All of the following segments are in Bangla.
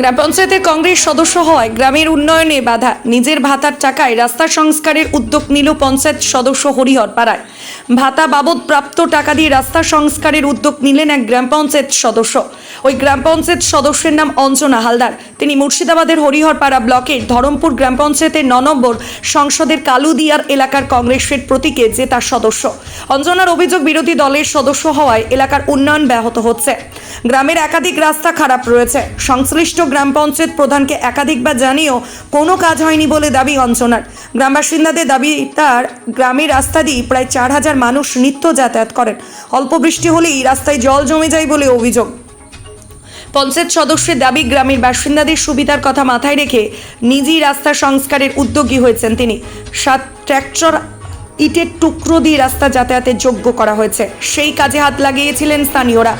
গ্রাম পঞ্চায়েতের কংগ্রেস সদস্য হওয়ায় গ্রামের উন্নয়নে বাধা। নিজের ভাতার টাকায় রাস্তা সংস্কারের উদ্যোগ নিল পঞ্চায়েত সদস্য হরিহর পাড়ায়। ভাতা বাবদ প্রাপ্ত টাকা দিয়ে রাস্তা সংস্কারের উদ্যোগ নিলেন এক গ্রাম পঞ্চায়েত সদস্য। ওই গ্রাম পঞ্চায়েত সদস্যের নাম অঞ্জনা হালদার। তিনি মুর্শিদাবাদের হরিহরপাড়া ব্লকের ধরমপুর গ্রাম পঞ্চায়েতের ন নম্বর সংসদের কালুদিয়ার এলাকার কংগ্রেসের প্রতীকে জেতা সদস্য। অঞ্জনার অভিযোগ, বিরোধী দলের সদস্য হওয়ায় এলাকার উন্নয়ন ব্যাহত হচ্ছে। গ্রামের একাধিক রাস্তা খারাপ রয়েছে। সংশ্লিষ্ট গ্রাম পঞ্চায়েত প্রধানকে একাধিকবার জানিয়েও কোনো কাজ হয়নি বলে দাবি অঞ্চনার। গ্রাম বাসিন্দাদের দাবি, তার গ্রামের রাস্তা দিয়ে প্রায় চার হাজার মানুষ নিত্য যাতায়াত করেন। অল্প বৃষ্টি হলেই রাস্তায় জল জমে যায় বলে অভিযোগ। পঞ্চায়েত সদস্যের দাবি, গ্রামের বাসিন্দাদের সুবিধার কথা মাথায় রেখে নিজেই রাস্তা সংস্কারের উদ্যোগী হয়েছেন তিনি। সাত ট্র্যাক্টর, ইটের টুকরো দিয়ে রাস্তা যাতায়াতের যোগ্য করা হয়েছে। সেই কাজে হাত লাগিয়েছিলেন স্থানীয়রা।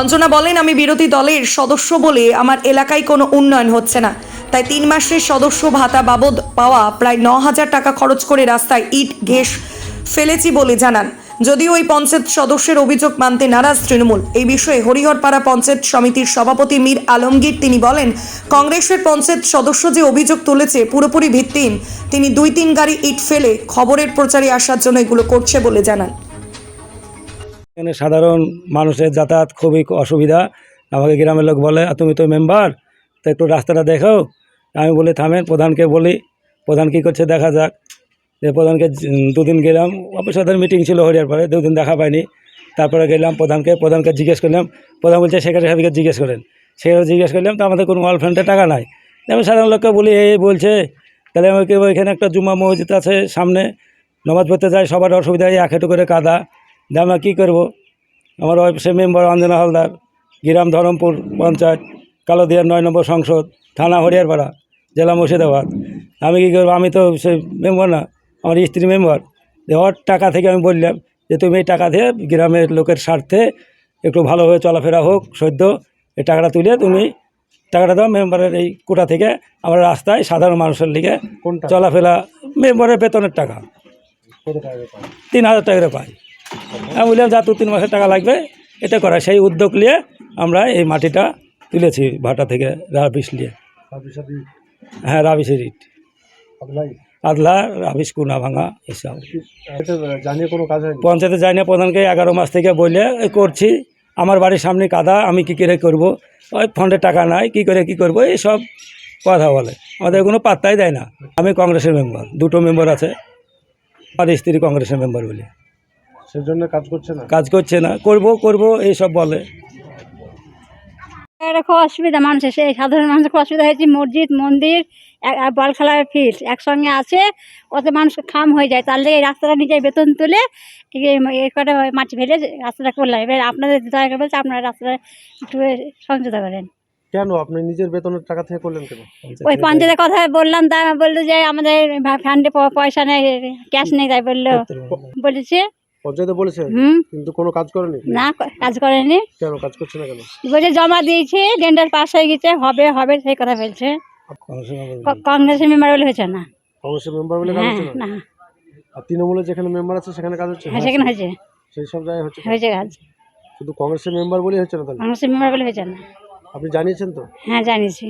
অঞ্জনা বলেন, আমি বিরোধী দলের সদস্য বলে আমার এলাকায় কোনো উন্নয়ন হচ্ছে না। তাই তিন মাসের সদস্য ভাতা বাবদ পাওয়া প্রায় ন হাজার টাকা খরচ করে রাস্তায় ইট, ঘেস ফেলেছি বলে জানান। যদিও ওই পঞ্চায়েত সদস্যের অভিযোগ মানতে নারাজ তৃণমূল। এই বিষয়ে হরিহরপাড়া পঞ্চায়েত সমিতির সভাপতি মীর আলমগীর তিনি বলেন, কংগ্রেসের পঞ্চায়েত সদস্য যে অভিযোগ তুলেছে পুরোপুরি ভিত্তিহীন। তিনি দুই তিন গাড়ি ইট ফেলে খবরের প্রচারে আসার জন্য এগুলো করছে বলে জানান। এখানে সাধারণ মানুষের যাতায়াত খুবই অসুবিধা। আমাকে গ্রামের লোক বলে, "আর তুমি তো মেম্বার, তো একটু রাস্তাটা দেখো আমি বলি, থামেন, প্রধানকে বলি। প্রধান কী করছে দেখা যাক। যে প্রধানকে দুদিন গেলাম, অফিস ওদের মিটিং ছিল হরিয়ার পরে দুদিন দেখা পাইনি। তারপরে গেলাম প্রধানকে প্রধানকে জিজ্ঞেস করলাম, প্রধান বলছে সেখানে সাহেবকে জিজ্ঞেস করেন। সেখানে জিজ্ঞেস করলাম, তো আমাদের কোনো ওয়ালফ্রেন্ডে টাকা নাই? আমি সাধারণ লোককে বলি, এই এই বলছে। তাহলে আমাকে ওইখানে একটা জুম্মা মসজিদ আছে সামনে, নমাজ পড়তে যায় সবার অসুবিধা হয় এক করে কাদা। আমরা কী করব? আমার অফিসে মেম্বার অঞ্জনা হালদার গ্রাম ধরমপুর পঞ্চায়েত কালোদিয়ার নয় নম্বর সংসদ থানা হরিয়ারপাড়া জেলা মুর্শিদাবাদ। আমি কী করব? আমি তো সে মেম্বার না আমার স্ত্রী মেম্বার। যে ওর টাকা থেকে আমি বললাম যে তুমি এই টাকা দিয়ে গ্রামের লোকের স্বার্থে একটু ভালোভাবে চলাফেরা হোক সদ্য এই টাকাটা তুলে তুমি টাকাটা দাও মেম্বারের এই কোটা থেকে আমরা রাস্তায় সাধারণ মানুষের লিগে? চলাফেরা মেম্বারের বেতনের টাকা? তিন হাজার টাকা পাই। আমি বললাম যা দু তিন মাসের টাকা লাগবে এটা করা। সেই উদ্যোগ নিয়ে আমরা এই মাটিটা তুলেছি ভাটা থেকে রাবিশ নিয়ে। হ্যাঁ রাবিশের ইট। আদলা রাবিশ কুনা ভাঙা এসব। পঞ্চায়েতে যাই না প্রধানকে এগারো মাস থেকে বলে করছি। আমার বাড়ির সামনে কাদা আমি কী করে করব? ওই ফন্ডে টাকা নাই কী করে কী করব? এইসব কথা বলে। আমাদের কোনো পাত্তাই দেয় না। আমি কংগ্রেসের মেম্বার দুটো মেম্বার আছে। আর স্ত্রী কংগ্রেসের মেম্বার বলে। সেজন্য কাজ করছে না? কাজ করছে না। করব করব এইসব বলে। এটা খুব অসুবিধা মানুষের সেই সাধারণ মানুষের খুব অসুবিধা হয়েছে। মসজিদ মন্দির বল খেলার ফিল্ড একসঙ্গে আছে। ওতে মানুষ খাম হয়ে যায়। তার লেগে এই রাস্তাটা নিজের বেতন তুলে কটা মাটি ফেলে রাস্তাটা করলাম। এবার আপনাদের দয়া করে বলছে আপনারা রাস্তাটা একটু সংযুক্ত করেন। কেন? আপনি নিজের বেতনের টাকা থেকে করলেন কেন? ওই পঞ্চায়েতের কথা বললাম তা বলল যে আমাদের ফান্ডে পয়সা নেই ক্যাশ নেই তাই বলল। বলেছে পঞ্চায়েতে বলেছেন হুম। কিন্তু কোনো কাজ করেনি? না কাজ করেনি। কেন কাজ করছে না কেন? বলছে জমা দিয়েছি টেন্ডার পাস হয়ে গেছে হবে হবে সেই কথা বলছে। কংগ্রেসের মেম্বার বলে হয়েছে না। কংগ্রেসের মেম্বার বলে কাজ হ্যাঁ হচ্ছে না? আর তৃণমূলের যেখানে মেম্বার আছে সেখানে কাজ হচ্ছে? হ্যাঁ সেখানে হয়েছে। সেই সব জায়গায় হচ্ছে হয়েছে কাজ? শুধু কংগ্রেসের মেম্বার বলেই হচ্ছে না তাহলে? কংগ্রেসের মেম্বার বলে হয়েছে না। আপনি জানিয়েছেন তো? হ্যাঁ জানিয়েছি।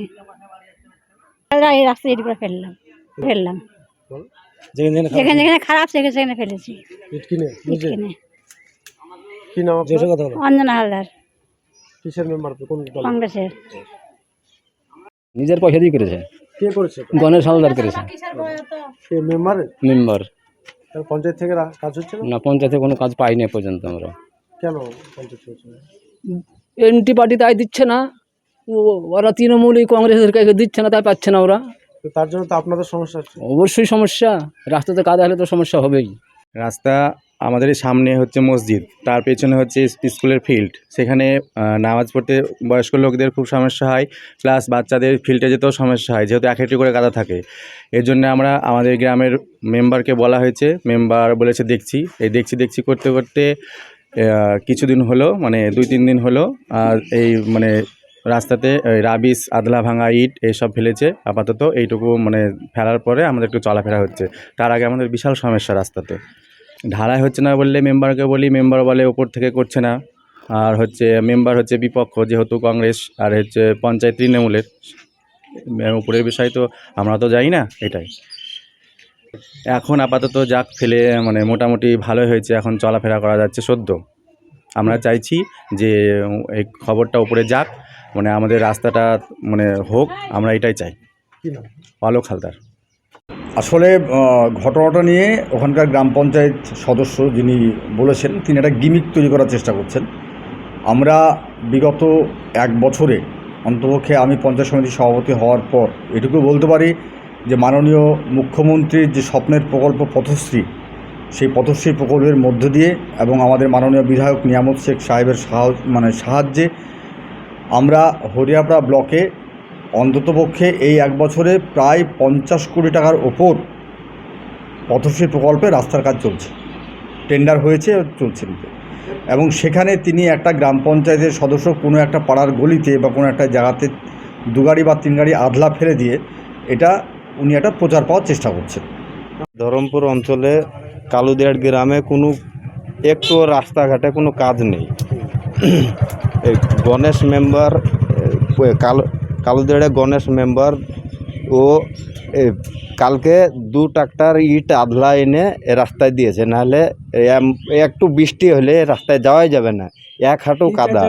এই রাস্তা করে ফেললাম। ফেললাম। বল। যেখানে যেখানে খারাপ সেখানে সেখানে ফেলেছি। কি নাম আপনার? কথা বলো অঞ্জনা হালদার। কিসের মেম্বার? কোন দল কংগ্রেসের। নিজের পয়সা দিয়ে করেছে। কে করেছে? গণেশ হালদার করেছে। কে মেম্বার? মেম্বার। তার পঞ্চায়েত থেকে কাজ হচ্ছে না? না পঞ্চায়েতে কোনো কাজ পাইনি এ পর্যন্ত আমরা। কেন পঞ্চায়েত হচ্ছে এনটি পার্টি তাই দিচ্ছে না। ওরা তৃণমূল এই কংগ্রেসের কাছে দিচ্ছে না তাই পাচ্ছে না ওরা। তো তার জন্য তো আপনাদের সমস্যা হচ্ছে। অবশ্যই সমস্যা। রাস্তাতে কাদা হলে তো সমস্যা হবেই। রাস্তা আমাদের সামনে হচ্ছে মসজিদ তার পেছনে হচ্ছে স্কুলের ফিল্ড সেখানে নামাজ পড়তে বয়স্ক লোকদের খুব সমস্যা হয় প্লাস বাচ্চাদের ফিল্ডে যেতেও সমস্যা হয় যেহেতু এক একটি করে কাদা থাকে। এর জন্য আমরা আমাদের গ্রামের মেম্বারকে বলা হয়েছে মেম্বার বলেছে দেখছি। এই দেখছি দেখছি করতে করতে কিছুদিন হলো মানে দুই তিন দিন হলো আর এই মানে রাস্তাতে রাবিশ আদলা ভাঙা ইট এইসব ফেলেছে। আপাতত এইটুকু মানে ফেলার পরে আমাদের একটু চলাফেরা হচ্ছে। তার আগে আমাদের বিশাল সমস্যা রাস্তাতে। ঢালাই হচ্ছে না বললে মেম্বারকে বলি, মেম্বার বলে ওপর থেকে করছে না। আর হচ্ছে, মেম্বার হচ্ছে বিপক্ষ, যেহেতু কংগ্রেস আর হচ্ছে পঞ্চায়েত তৃণমূলের। উপরের বিষয় তো আমরা তো জানি না, এটাই। এখন আপাতত যাক, ফেলে মানে মোটামুটি ভালোই হয়েছে, এখন চলাফেরা করা যাচ্ছে সদ্য। আমরা চাইছি যে, এই খবরটা উপরে যাক। মানে আমাদের রাস্তাটা মানে হোক আমরা এটাই চাই। কি নাম? হালদার। আসলে ঘটনাটা নিয়ে ওখানকার গ্রাম পঞ্চায়েত সদস্য যিনি বলেছেন তিনি একটা গিমিক তৈরি করার চেষ্টা করছেন। আমরা বিগত এক বছরে অন্তপক্ষে আমি পঞ্চায়েত সমিতির সভাপতি হওয়ার পর এটুকু বলতে পারি যে মাননীয় মুখ্যমন্ত্রীর যে স্বপ্নের প্রকল্প পথশ্রী সেই পথশ্রী প্রকল্পের মধ্য দিয়ে এবং আমাদের মাননীয় বিধায়ক নিয়ামত শেখ সাহেবের সাহায্য মানে সাহায্যে আমরা হরিয়াপড়া ব্লকে অন্ততপক্ষে এই এক বছরে প্রায় পঞ্চাশ কোটি টাকার ওপর পথশ্রী প্রকল্পে রাস্তার কাজ চলছে। টেন্ডার হয়েছে চলছে এবং সেখানে তিনি একটা গ্রাম পঞ্চায়েতের সদস্য কোনো একটা পাড়ার গলিতে বা কোনো একটা জায়গাতে দু গাড়ি বা তিন গাড়ি আধলা ফেলে দিয়ে এটা উনি একটা প্রচার পাওয়ার চেষ্টা করছেন। ধরমপুর অঞ্চলে কালুদিয়ার গ্রামে কোনো একটু রাস্তাঘাটে কোনো কাজ নেই। গণেশ মেম্বার কালো কালুদিয়ারে গণেশ মেম্বার ও কালকে দু ট্রাক্টর ইট আধলা এনে এ রাস্তায় দিয়েছে। নাহলে একটু বৃষ্টি হলে রাস্তায় যাওয়াই যাবে না। এক হাঁটু কাদা।